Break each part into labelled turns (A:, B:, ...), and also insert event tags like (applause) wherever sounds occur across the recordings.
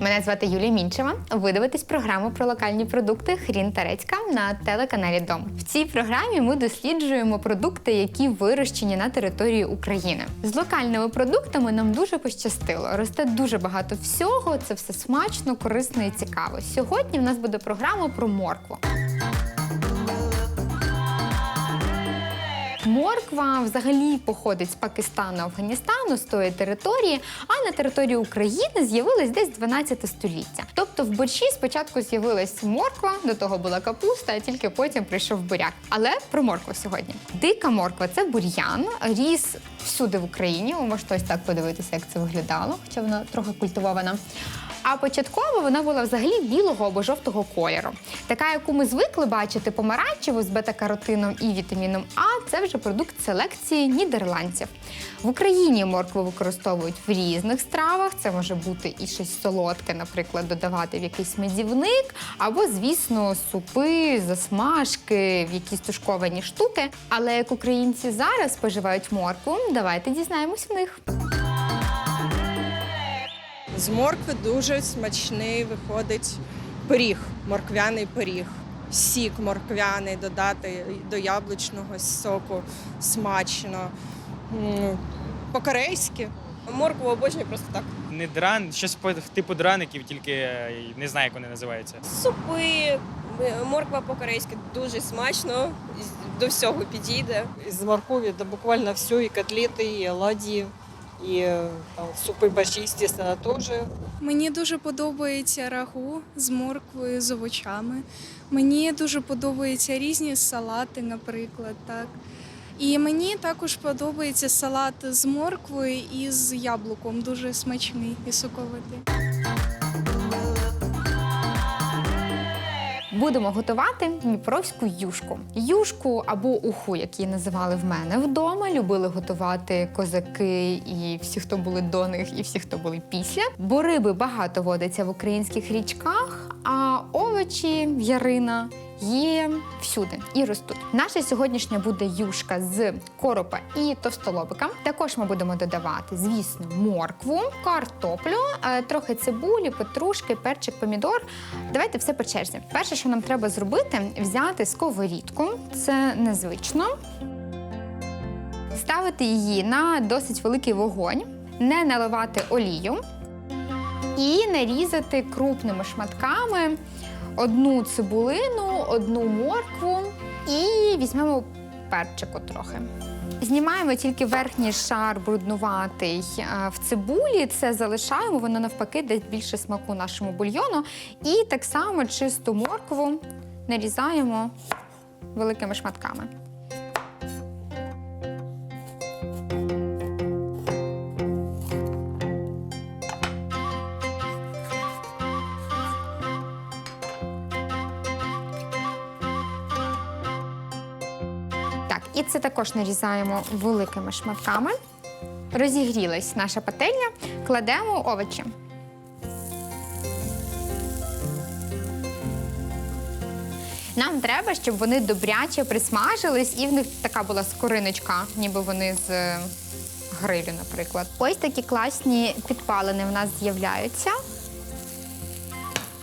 A: Мене звати Юлія Мінчева. Ви дивитесь програму про локальні продукти Хрін Тарецька на телеканалі Дом. В цій програмі ми досліджуємо продукти, які вирощені на території України. З локальними продуктами нам дуже пощастило. Росте дуже багато всього. Це все смачно, корисно і цікаво. Сьогодні в нас буде програма про моркву. Морква взагалі походить з Пакистану, Афганістану, з тої території, а на території України з'явилась десь 12 століття. Тобто в борщі спочатку з'явилась морква, до того була капуста, а тільки потім прийшов буряк. Але про моркву сьогодні. Дика морква це бур'ян, ріс всюди в Україні. Ви можете ось так подивитися, як це виглядало, хоча вона трохи культивована. А початково вона була взагалі білого або жовтого кольору. Така, яку ми звикли бачити помаранчеву з бета-каротином і вітаміном А, це вже продукт селекції нідерландців. В Україні моркву використовують в різних стравах. Це може бути і щось солодке, наприклад, додавати в якийсь медівник, або, звісно, супи, засмажки, в якісь тушковані штуки. Але як українці зараз споживають моркву, давайте дізнаємось в них.
B: З моркви дуже смачний виходить пиріг, морквяний пиріг. Сік морквяний додати до яблучного соку смачно. По-корейськи.
C: Моркву обожнюю просто так
D: Не дран, щось по типу драників, тільки е, не знаю, як вони називаються.
C: Супи, е, морква по-корейськи дуже смачно, і до всього підійде.
E: Из моркови да буквально все, и котлеты, и оладьи, и э, там, супы борщи, естественно, тоже.
F: Мені дуже подобається рагу з морквою, з овочами. Мені дуже подобаються різні салати, наприклад. Так. І мені також подобається салат з морквою і з яблуком. Дуже смачний і соковитий.
A: Будемо готувати дніпровську юшку. Юшку або уху, як її називали в мене вдома. Любили готувати козаки і всі, хто були до них, і всі, хто були після. Бо риби багато водиться в українських річках, а овочі, ярина. Є всюди і ростуть. Наша сьогоднішня буде юшка з коропа і товстолобика. Також ми будемо додавати, звісно, моркву, картоплю, е, трохи цибулі, петрушки, перчик, помідор. Давайте все по черзі. Перше, що нам треба зробити, взяти сковорідку. Це незвично. Ставити її на досить великий вогонь, не наливати олію і нарізати крупними шматками одну цибулину, одну моркву і візьмемо перчику трохи. Знімаємо тільки верхній шар бруднуватий е, в цибулі. Це залишаємо, воно навпаки дасть більше смаку нашому бульйону. І так само чисту моркву нарізаємо великими шматками. І це також нарізаємо великими шматками. Розігрілась наша пательня, кладемо овочі. Нам треба, щоб вони добряче присмажились, і в них така була скориночка, ніби вони з е, грилю, наприклад. Ось такі класні підпалини в нас з'являються.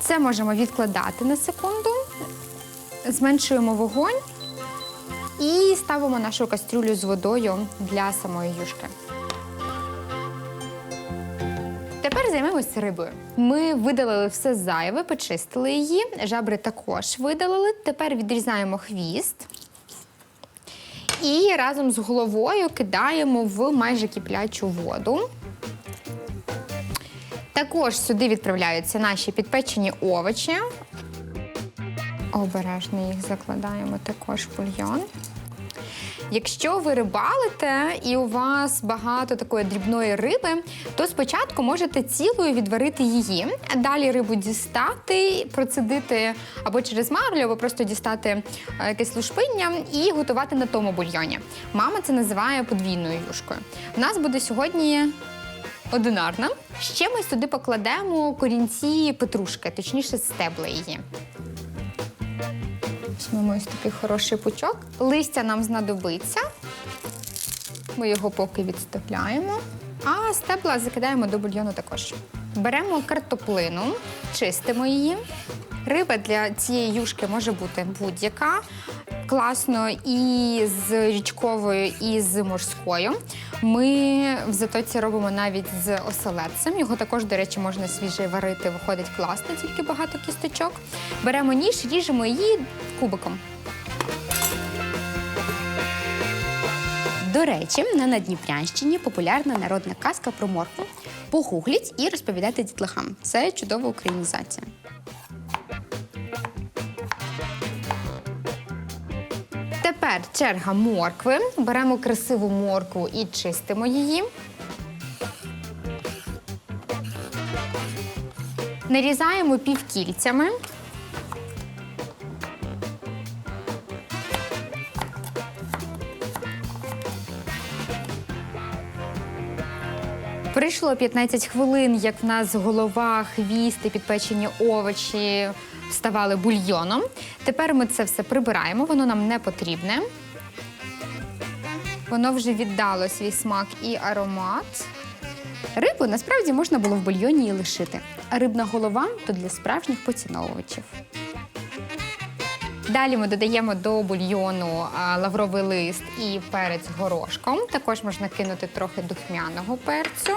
A: Це можемо відкладати на секунду, зменшуємо вогонь і ставимо нашу кастрюлю з водою для самої юшки. Тепер займемося рибою. Ми видалили все зайве, почистили її. Жабри також видалили. Тепер відрізаємо хвіст. І разом з головою кидаємо в майже киплячу воду. Також сюди відправляються наші підпечені овочі. Обережно їх закладаємо також в бульйон. Якщо ви рибалите і у вас багато такої дрібної риби, то спочатку можете цілою відварити її, далі рибу дістати, процедити або через марлю, або просто дістати е, якесь лушпиння і готувати на тому бульйоні. Мама це називає подвійною юшкою. У нас буде сьогодні одинарна. Ще ми сюди покладемо корінці петрушки, точніше стебла її. Візьмемо ось такий хороший пучок. Листя нам знадобиться. Ми його поки відставляємо. А стебла закидаємо до бульйону також. Беремо картоплину, чистимо її. Риба для цієї юшки може бути будь-яка. Класно і з річковою, і з морською. Ми в затоці робимо навіть з оселедцем. Його також, до речі, можна свіжий варити, виходить класно, тільки багато кісточок. Беремо ніж, ріжемо її кубиком.
G: До речі, на Надніпрянщині популярна народна казка про моркву. Погугліть і розповідайте дітлахам. Це чудова українізація.
A: Тепер черга моркви. Беремо красиву моркву і чистимо її. Нарізаємо півкільцями. Прийшло 15 хвилин, як в нас голова, хвіст і підпечені овочі ставали бульйоном. Тепер ми це все прибираємо, воно нам не потрібне. Воно вже віддало свій смак і аромат. Рибу насправді можна було в бульйоні і лишити, а рибна голова то для справжніх поціновувачів. Далі ми додаємо до бульйону лавровий лист і перець горошком. Також можна кинути трохи духмяного перцю.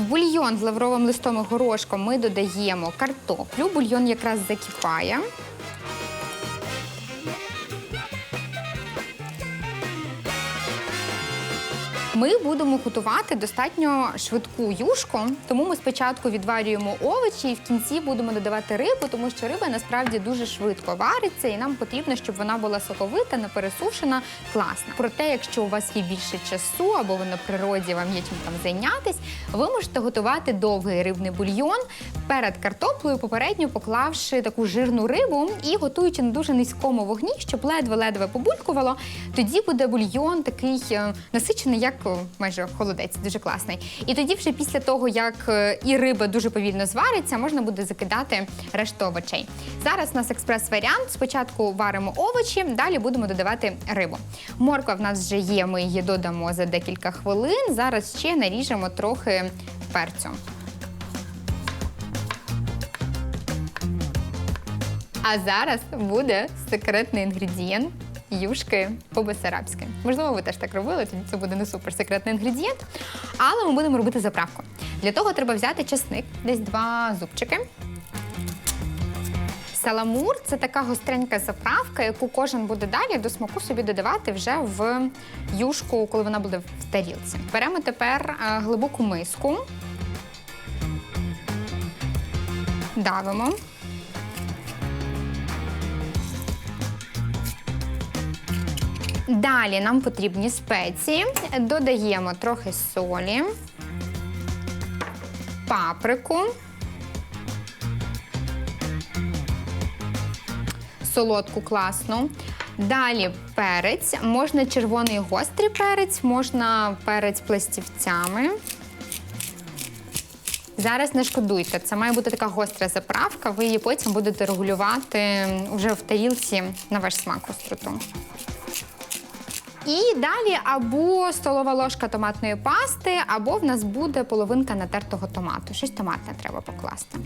A: Бульйон з лавровим листом і горошком ми додаємо картоплю. Бульйон якраз закипає. Ми будемо готувати достатньо швидку юшку, тому ми спочатку відварюємо овочі і в кінці будемо додавати рибу, тому що риба насправді дуже швидко вариться, і нам потрібно, щоб вона була соковита, не пересушена, класна. Проте, якщо у вас є більше часу або ви на природі вам є чим там зайнятись, ви можете готувати довгий рибний бульйон перед картоплею, попередньо поклавши таку жирну рибу і готуючи на дуже низькому вогні, щоб ледве-ледве побулькувало. Тоді буде бульйон такий е, насичений, як е, майже холодець, дуже класний. І тоді, вже після того, як е, і риба дуже повільно звариться, можна буде закидати решту овочей. Зараз у нас експрес-варіант. Спочатку варимо овочі, далі будемо додавати рибу. Морква в нас вже є, ми її додамо за декілька хвилин. Зараз ще наріжемо трохи перцю. А зараз буде секретний інгредієнт юшки по-бесарабськи. Можливо, ви теж так робили, тоді це буде не супер секретний інгредієнт. Але ми будемо робити заправку. Для того треба взяти чесник, десь два зубчики. Саламур це така гостренька заправка, яку кожен буде далі до смаку собі додавати вже в юшку, коли вона буде в тарілці. Беремо тепер е, глибоку миску, давимо. Далі нам потрібні спеції. Додаємо трохи солі, паприку, солодку класну. Далі перець. Можна червоний гострий перець, можна перець пластівцями. Зараз не шкодуйте, це має бути така гостра заправка. Ви її потім будете регулювати вже в тарілці на ваш смак остроту. І далі або столова ложка томатної пасти, або в нас буде половинка натертого томату. Щось томатне треба покласти.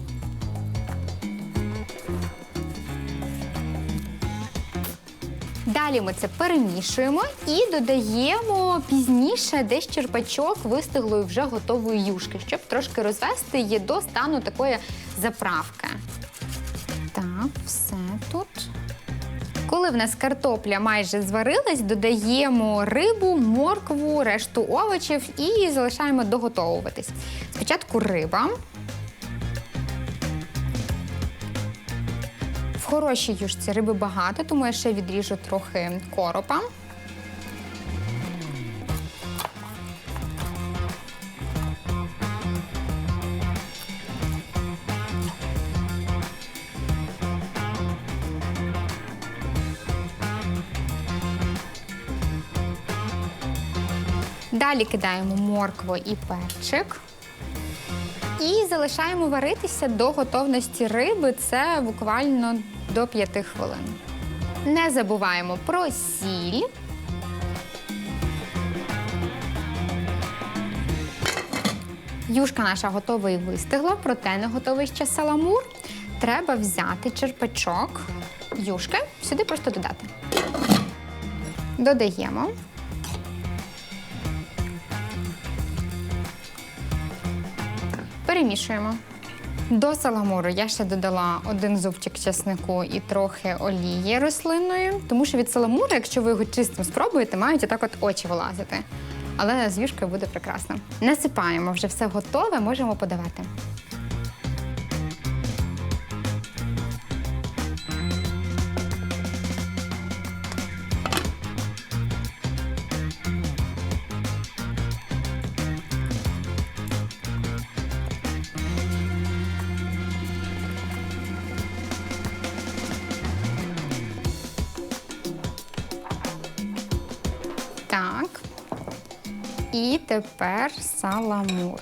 A: Далі ми це перемішуємо і додаємо пізніше десь черпачок вистиглої вже готової юшки, щоб трошки розвести її до стану такої заправки. Так, все тут. Коли в нас картопля майже зварилась, додаємо рибу, моркву, решту овочів і залишаємо доготовуватись. Спочатку риба. В хорошій юшці риби багато, тому я ще відріжу трохи коропа. Далі кидаємо моркву і перчик. І залишаємо варитися до готовності риби. Це буквально до 5 хвилин. Не забуваємо про сіль. Юшка наша готова і вистигла, проте не готовий ще саламур. Треба взяти черпачок юшки, сюди просто додати. Додаємо. Перемішуємо. До саламуру я ще додала один зубчик чеснику і трохи олії рослинної, тому що від саламуру, якщо ви його чистим спробуєте, мають отак от очі вилазити. Але з юшкою буде прекрасно. Насипаємо, вже все готове, можемо подавати. І тепер саламур.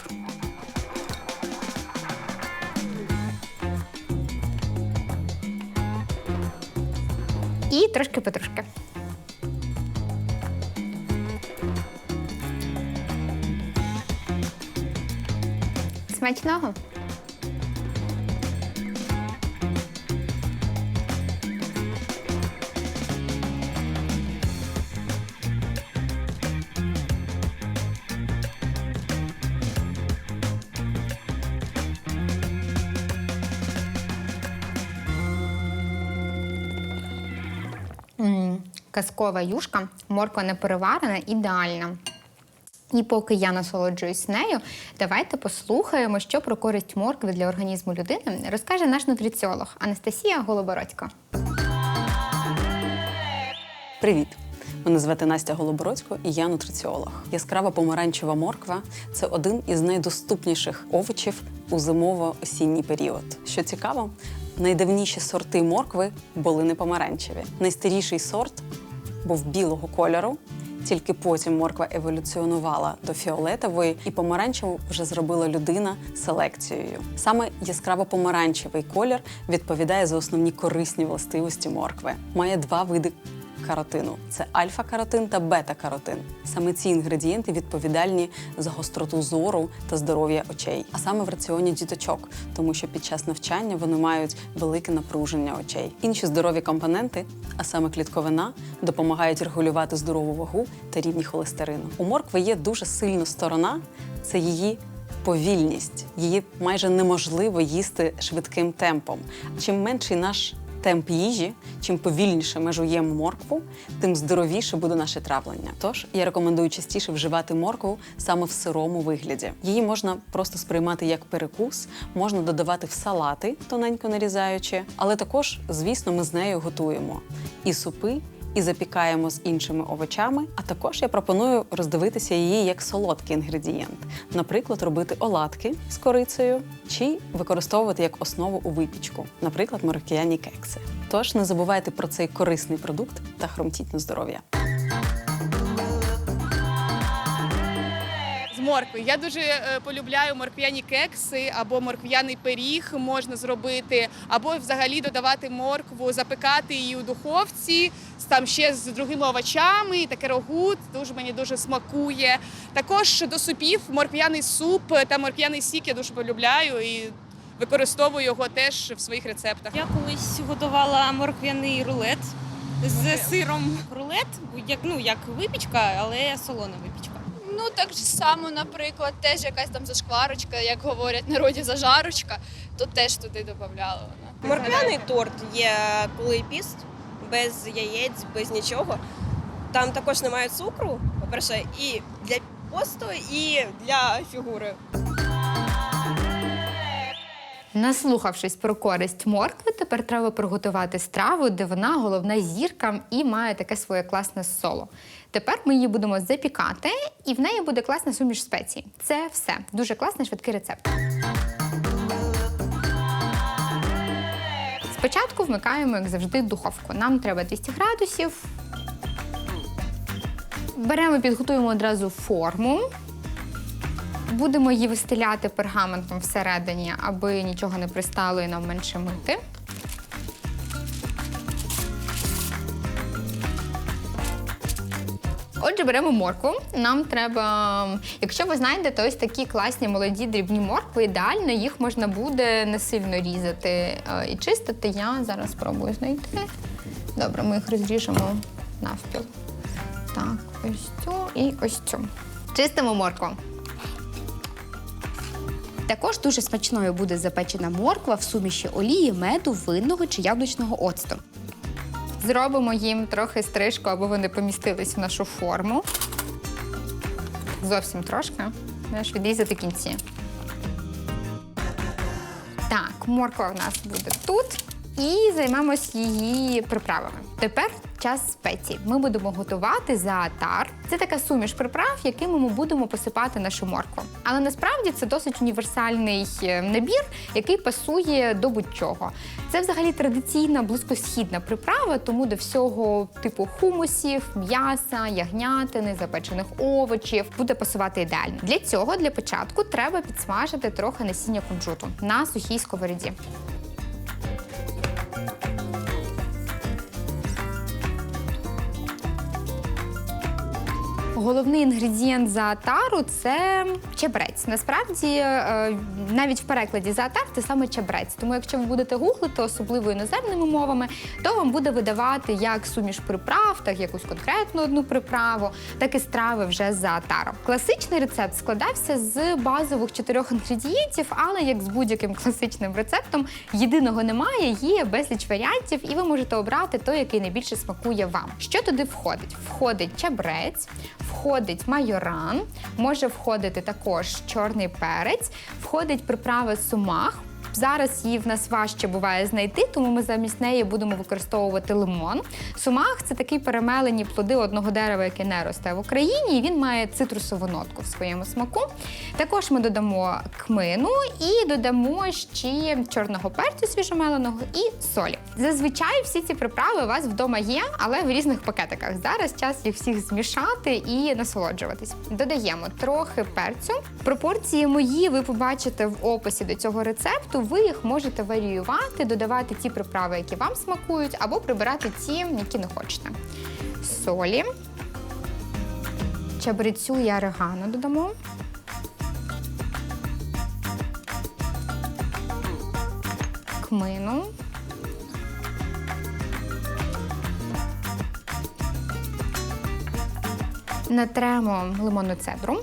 A: І трошки петрушки. Смачного! Казкова юшка, морква не переварена, ідеальна. І поки я насолоджуюсь нею, давайте послухаємо, що про користь моркви для організму людини розкаже наш нутриціолог Анастасія Голобородько.
H: Привіт! Мене звати Настя Голобородько і я нутриціолог. Яскрава помаранчева морква це один із найдоступніших овочів у зимово-осінній період. Що цікаво, найдавніші сорти моркви були не помаранчеві. Найстаріший сорт був білого кольору. Тільки потім морква еволюціонувала до фіолетової, і помаранчеву вже зробила людина селекцією. Саме яскраво помаранчевий колір відповідає за основні корисні властивості моркви. Має два види каротину: це альфа-каротин та бета-каротин. Саме ці інгредієнти відповідальні за гостроту зору та здоров'я очей, а саме в раціоні діточок, тому що під час навчання вони мають велике напруження очей. Інші здорові компоненти, а саме клітковина, допомагають регулювати здорову вагу та рівні холестерину. У моркви є дуже сильна сторона це її повільність. Її майже неможливо їсти швидким темпом. Чим менший наш темп їжі, чим повільніше ми жуємо моркву, тим здоровіше буде наше травлення. Тож я рекомендую частіше вживати моркву саме в сирому вигляді. Її можна просто сприймати як перекус, можна додавати в салати, тоненько нарізаючи, але також, звісно, ми з нею готуємо і супи. І запікаємо з іншими овочами. А також я пропоную роздивитися її як солодкий інгредієнт, наприклад, робити оладки з корицею чи використовувати як основу у випічку, наприклад, морокіяні кекси. Тож не забувайте про цей корисний продукт та хромтіть на здоров'я.
I: Моркви. Я дуже е, полюбляю морквяні кекси або морквяний пиріг можна зробити, або взагалі додавати моркву, запекати її у духовці, там ще з другими овочами, таке рогут, дуже мені дуже смакує. Також до супів морквяний суп та морквяний сік я дуже полюбляю і використовую його теж в своїх рецептах.
C: Я колись готувала морквяний рулет з сиром. Рулет, як, ну, як випічка, але солона випічка.
J: Ну так само, наприклад, теж якась там зашкварочка, як говорять в народі зажарочка, то теж туди додавала вона.
C: Морквяний торт є коли піст, без яєць, без нічого. Там також немає цукру, по-перше, і для посту, і для фігури.
A: Наслухавшись про користь моркви, тепер треба приготувати страву, де вона головна зірка і має таке своє класне соло. Тепер ми її будемо запікати, і в неї буде класна суміш спецій. Це все дуже класний швидкий рецепт. Спочатку вмикаємо, як завжди, духовку. Нам треба 200 градусів. Беремо, підготуємо одразу форму. Будемо її вистеляти пергаментом всередині, аби нічого не пристало і нам менше мити. Отже, беремо моркву. Нам треба, якщо ви знайдете ось такі класні молоді дрібні моркви, ідеально їх можна буде не сильно різати е, і чистити. Я зараз спробую знайти. Добре, ми їх розріжемо навпіл. Так, ось цю і ось цю. Чистимо моркву.
G: Також дуже смачною буде запечена морква в суміші олії, меду, винного чи яблучного оцту.
A: Зробимо їм трохи стрижку, аби вони помістились в нашу форму. Зовсім трошки. Знаєш, відрізати кінці. Так, морква в нас буде тут. І займемось її приправами. Тепер час спецій. Ми будемо готувати заатар. Це така суміш приправ, якими ми будемо посипати нашу моркву. Але насправді це досить універсальний е, набір, який пасує до будь-чого. Це взагалі традиційна близькосхідна приправа, тому до всього типу хумусів, м'яса, ягнятини, запечених овочів буде пасувати ідеально. Для цього для початку треба підсмажити трохи насіння кунжуту на сухій сковороді. Головний інгредієнт заатару це чебрець. Насправді, е, навіть в перекладі заатар це саме чебрець. Тому, якщо ви будете гуглити, особливо іноземними мовами, то вам буде видавати як суміш приправ, так якусь конкретну одну приправу, так і страви вже з заатаром. Класичний рецепт складався з базових чотирьох інгредієнтів, але як з будь-яким класичним рецептом, єдиного немає, є безліч варіантів, і ви можете обрати той, який найбільше смакує вам. Що туди входить? Входить чебрець, входить майоран, може входити також чорний перець, входить приправа сумах. Зараз її в нас важче буває знайти, тому ми замість неї будемо використовувати лимон. Сумах це такі перемелені плоди одного дерева, яке не росте в Україні, і він має цитрусову нотку в своєму смаку. Також ми додамо кмину і додамо ще чорного перцю свіжомеленого і солі. Зазвичай всі ці приправи у вас вдома є, але в різних пакетиках. Зараз час їх всіх змішати і насолоджуватись. Додаємо трохи перцю. Пропорції мої ви побачите в описі до цього рецепту. Ви їх можете варіювати, додавати ті приправи, які вам смакують, або прибирати ті, які не хочете. Солі. Чабрецю і орегано додамо. Кмину. Натремо лимонну цедру.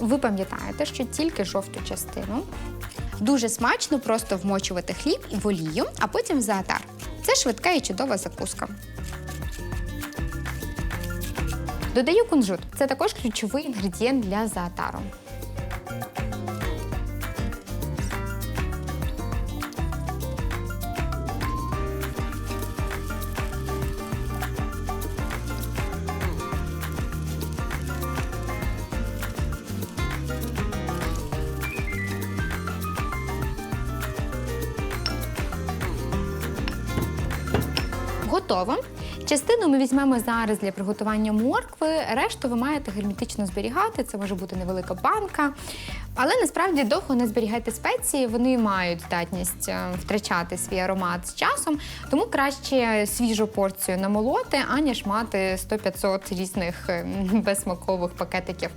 A: Ви пам'ятаєте, що тільки жовту частину.
G: Дуже смачно просто вмочувати хліб в олію, а потім в заатар. Це швидка і чудова закуска.
A: Додаю кунжут. Це також ключовий інгредієнт для заатару. Частину ми візьмемо зараз для приготування моркви. Решту ви маєте герметично зберігати. Це може бути невелика банка. Але насправді довго не зберігайте спеції, вони мають здатність е, втрачати свій аромат з часом. Тому краще свіжу порцію намолоти, аніж мати 100-500 різних е, (laughs) безсмакових пакетиків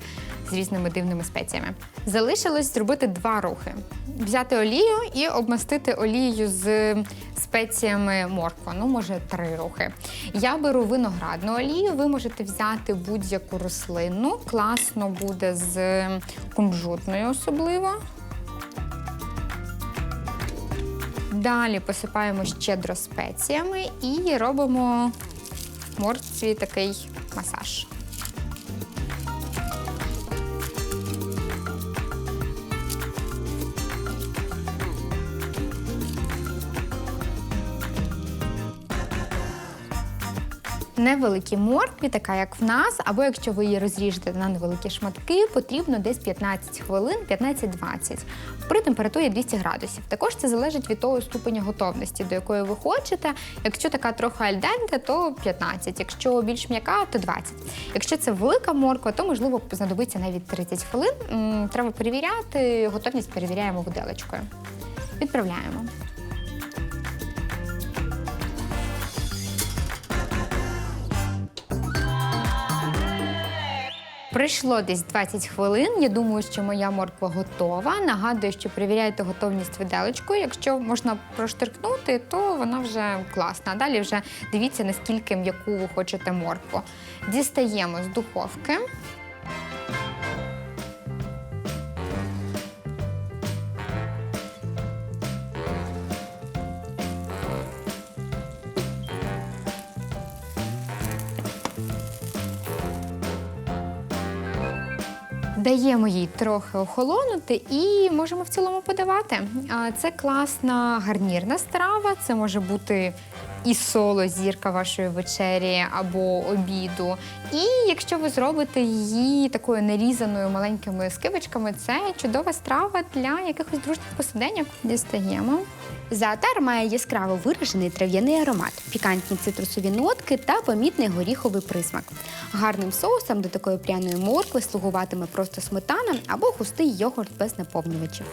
A: з різними дивними спеціями. Залишилось зробити два рухи: взяти олію і обмастити олією з спеціями морква. Ну, може, три рухи. Я беру виноградну олію. Ви можете взяти будь-яку рослину. Класно буде з кунжутною особливо. Далі посипаємо щедро спеціями і робимо морці такий масаж. Невеликі моркві, така як в нас, або якщо ви її розріжете на невеликі шматки, потрібно десь 15 хвилин, 15-20 при температурі 200 градусів. Також це залежить від того ступеня готовності, до якої ви хочете. Якщо така трохи альденте, то 15, якщо більш м'яка, то 20. Якщо це велика морква, то можливо знадобиться навіть 30 хвилин. Треба перевіряти, готовність перевіряємо виделочкою. Відправляємо. Пройшло десь 20 хвилин. Я думаю, що моя морква готова. Нагадую, що перевіряйте готовність виделочкою. Якщо можна проштиркнути, то вона вже класна. Далі вже дивіться, наскільки м'яку ви хочете моркву. Дістаємо з духовки. Даємо їй трохи охолонути і можемо в цілому подавати. Це класна гарнірна страва. Це може бути і соло зірка вашої вечері або обіду. І якщо ви зробите її такою нарізаною маленькими скибочками, це чудова страва для якихось дружніх посиденьок. Дістаємо.
G: Заатар має яскраво виражений трав'яний аромат, пікантні цитрусові нотки та помітний горіховий присмак. Гарним соусом до такої пряної моркви слугуватиме просто сметана або густий йогурт без наповнювачів.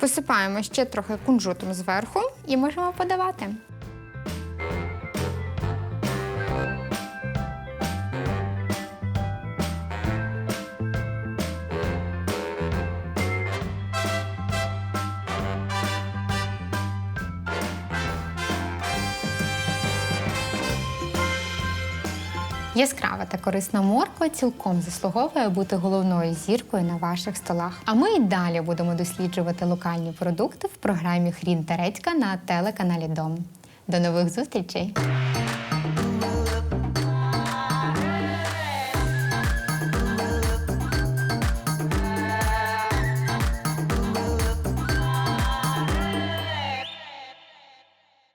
A: Посипаємо ще трохи кунжутом зверху і можемо подавати. Яскрава та корисна морква цілком заслуговує бути головною зіркою на ваших столах. А ми й далі будемо досліджувати локальні продукти в програмі Хрін та Редька на телеканалі Дом. До нових зустрічей!